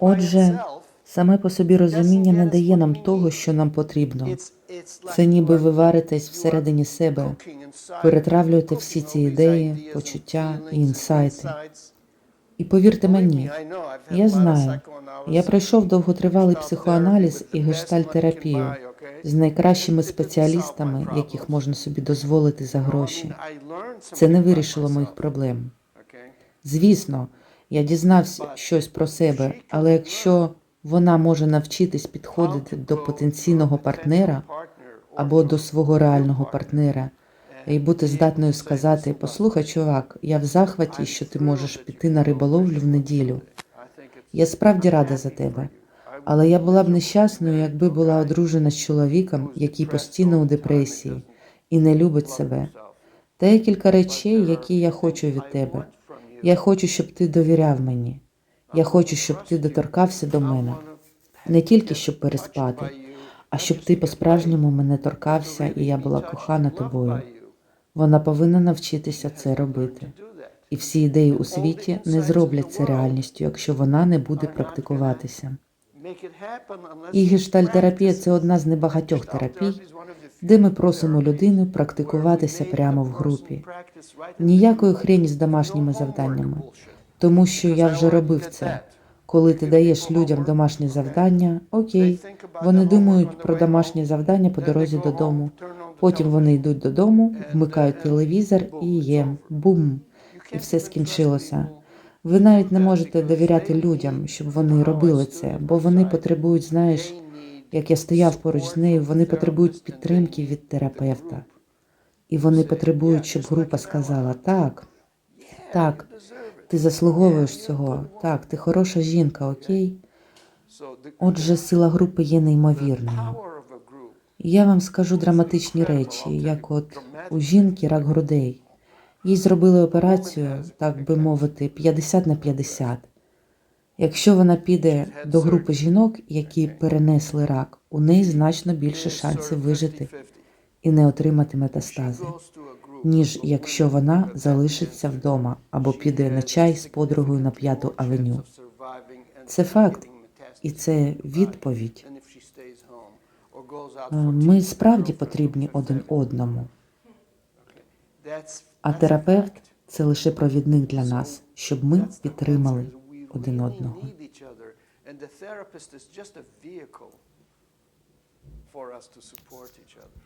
Отже, саме по собі розуміння не дає нам того, що нам потрібно. Це ніби ви варитесь всередині себе, перетравлюєте всі ці ідеї, почуття і інсайти. І повірте мені, я знаю, я пройшов довготривалий психоаналіз і гештальтерапію з найкращими спеціалістами, яких можна собі дозволити за гроші. Це не вирішило моїх проблем. Звісно, я дізнався щось про себе, але якщо вона може навчитись підходити до потенційного партнера або до свого реального партнера і бути здатною сказати: Послухай, чувак, я в захваті, що ти можеш піти на риболовлю в неділю. Я справді рада за тебе. Але я була б нещасною, якби була одружена з чоловіком, який постійно у депресії і не любить себе. Декілька речей, які я хочу від тебе. Я хочу, щоб ти довіряв мені. Я хочу, щоб ти доторкався до мене. Не тільки щоб переспати, а щоб ти по-справжньому мене торкався, і я була кохана тобою. Вона повинна навчитися це робити. І всі ідеї у світі не зроблять це реальністю, якщо вона не буде практикуватися. І гештальтерапія це одна з небагатьох терапій, де ми просимо людину практикуватися прямо в групі. Ніякої хрені з домашніми завданнями, тому що я вже робив це. Коли ти даєш людям домашні завдання, окей, вони думають про домашні завдання по дорозі додому. Потім вони йдуть додому, вмикають телевізор і їм бум, і все скінчилося. Ви навіть не можете довіряти людям, щоб вони робили це, бо вони потребують, знаєш, як я стояв поруч з нею, вони потребують підтримки від терапевта. І вони потребують, щоб група сказала так, так, ти заслуговуєш цього, так, ти хороша жінка, окей? Отже, сила групи є неймовірною. І я вам скажу драматичні речі, як от у жінки рак грудей. Їй зробили операцію, так би мовити, 50 на 50. Якщо вона піде до групи жінок, які перенесли рак, у неї значно більше шансів вижити і не отримати метастази, ніж якщо вона залишиться вдома або піде на чай з подругою на п'яту авеню. Це факт, і це відповідь. Е, Ми справді потрібні один одному, а терапевт це лише провідник для нас, щоб ми підтримали один одного. And the therapist is just a vehicle for us to support each other.